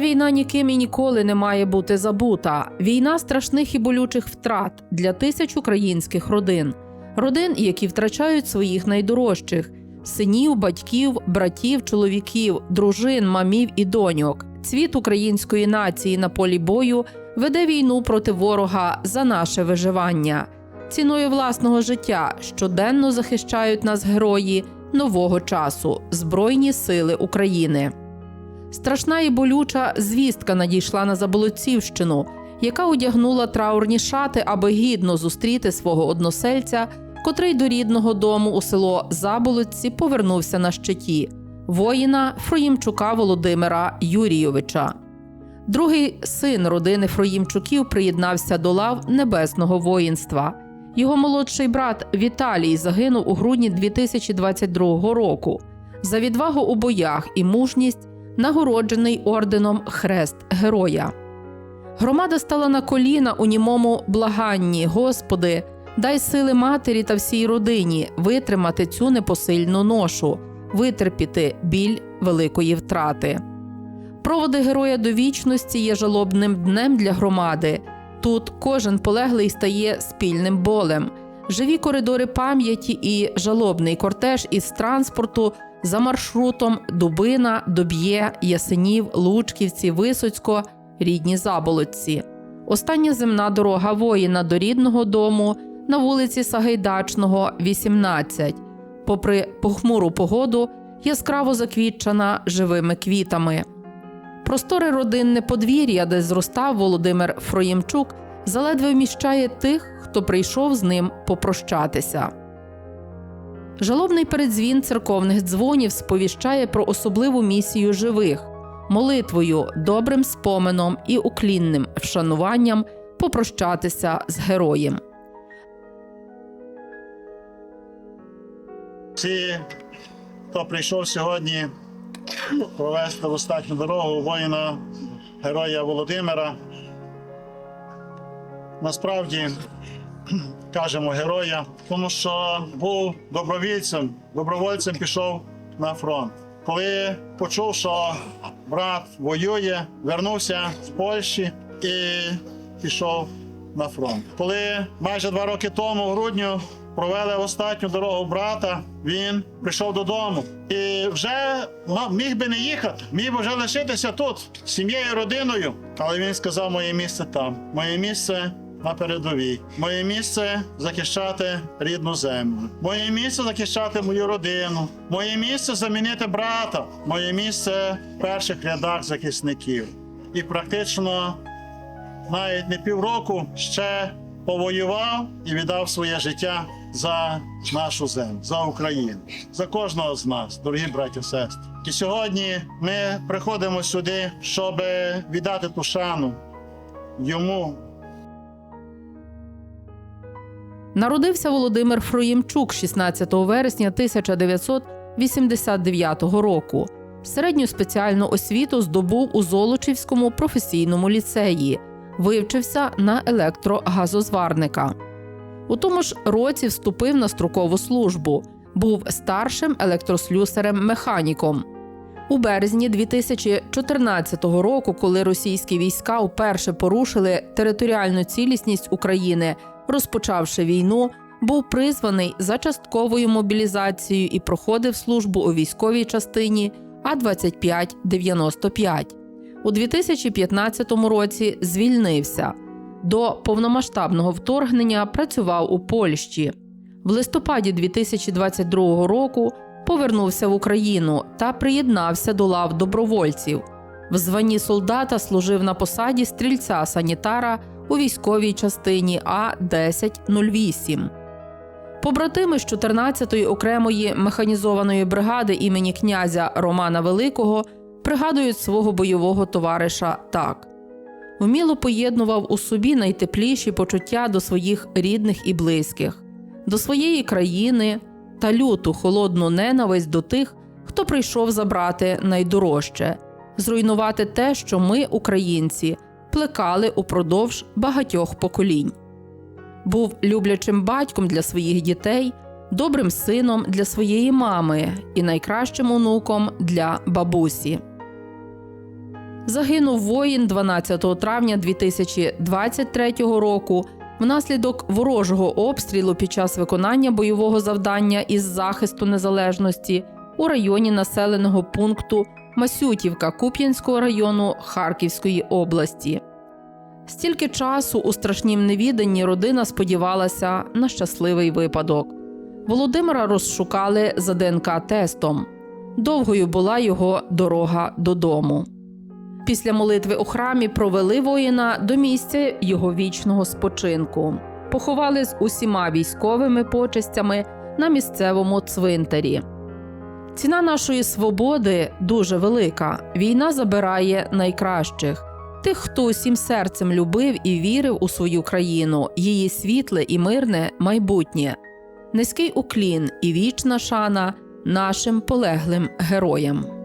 Війна ніким і ніколи не має бути забута. Війна страшних і болючих втрат для тисяч українських родин, родин, які втрачають своїх найдорожчих синів, батьків, братів, чоловіків, дружин, мамів і доньок. Цвіт української нації на полі бою веде війну проти ворога за наше виживання. Ціною власного життя щоденно захищають нас герої нового часу Збройні Сили України. Страшна і болюча звістка надійшла на Заболоцівщину, яка одягнула траурні шати, аби гідно зустріти свого односельця, котрий до рідного дому у село Заболотці повернувся на щиті воїна Фроїмчука Володимира Юрійовича. Другий син родини Фроїмчуків приєднався до лав небесного воїнства. Його молодший брат Віталій загинув у грудні 2022 року. За відвагу у боях і мужність нагороджений орденом Хрест Героя. Громада стала на коліна у німому благанні, Господи, дай сили матері та всій родині витримати цю непосильну ношу, витерпіти біль великої втрати. Проводи героя до вічності є жалобним днем для громади. Тут кожен полеглий стає спільним болем. Живі коридори пам'яті і жалобний кортеж із транспорту за маршрутом Дубина, Доб'є, Ясенів, Лучківці, Висоцько, рідні Заболотці. Остання земна дорога воїна до рідного дому на вулиці Сагайдачного, 18. Попри похмуру погоду, яскраво заквітчена живими квітами. Просторе родинне подвір'я, де зростав Володимир Фроємчук, заледве вміщає тих, хто прийшов з ним попрощатися. Жалобний передзвін церковних дзвонів сповіщає про особливу місію живих, молитвою, добрим споменом і уклінним вшануванням попрощатися з героєм. Всі, хто прийшов сьогодні провести в останню дорогу воїна героя Володимира. Насправді кажемо героя, тому що був добровільцем, добровольцем пішов на фронт. Коли почув, що брат воює, вернувся з Польщі і пішов на фронт. Коли майже два роки тому, в грудню, провели останню дорогу брата, він прийшов додому і вже міг би не їхати, міг би вже лишитися тут з сім'єю, родиною. Але він сказав: моє місце там, моє місце на передовій, моє місце захищати рідну землю, моє місце захищати мою родину, моє місце замінити брата, моє місце в перших рядах захисників. І практично навіть не півроку ще повоював і віддав своє життя за нашу землю, за Україну, за кожного з нас, дорогі браті сестри. І сьогодні ми приходимо сюди, щоб віддати ту шану йому, Народився Володимир Фроємчук 16 вересня 1989 року. Середню спеціальну освіту здобув у Золочівському професійному ліцеї, вивчився на електрогазозварника. У тому ж році вступив на строкову службу, був старшим електрослюсарем-механіком. У березні 2014 року, коли російські війська вперше порушили територіальну цілісність України, розпочавши війну, був призваний за частковою мобілізацією і проходив службу у військовій частині А-2595. У 2015 році звільнився. До повномасштабного вторгнення працював у Польщі. В листопаді 2022 року повернувся в Україну та приєднався до лав добровольців. В званні солдата служив на посаді стрільця-санітара у військовій частині А-1008. Побратими з 14-ї окремої механізованої бригади імені князя Романа Великого пригадують свого бойового товариша так: вміло поєднував у собі найтепліші почуття до своїх рідних і близьких, до своєї країни та люту холодну ненависть до тих, хто прийшов забрати найдорожче, зруйнувати те, що ми, українці, плекали упродовж багатьох поколінь. Був люблячим батьком для своїх дітей, добрим сином для своєї мами і найкращим онуком для бабусі. Загинув воїн 12 травня 2023 року внаслідок ворожого обстрілу під час виконання бойового завдання із захисту незалежності у районі населеного пункту Масютівка Куп'янського району Харківської області. Стільки часу у страшнім невіданні родина сподівалася на щасливий випадок. Володимира розшукали за ДНК-тестом. Довгою була його дорога додому. Після молитви у храмі провели воїна до місця його вічного спочинку. Поховали з усіма військовими почестями на місцевому цвинтарі. Ціна нашої свободи дуже велика. Війна забирає найкращих тих, хто усім серцем любив і вірив у свою країну, її світле і мирне майбутнє. Низький уклін і вічна шана нашим полеглим героям.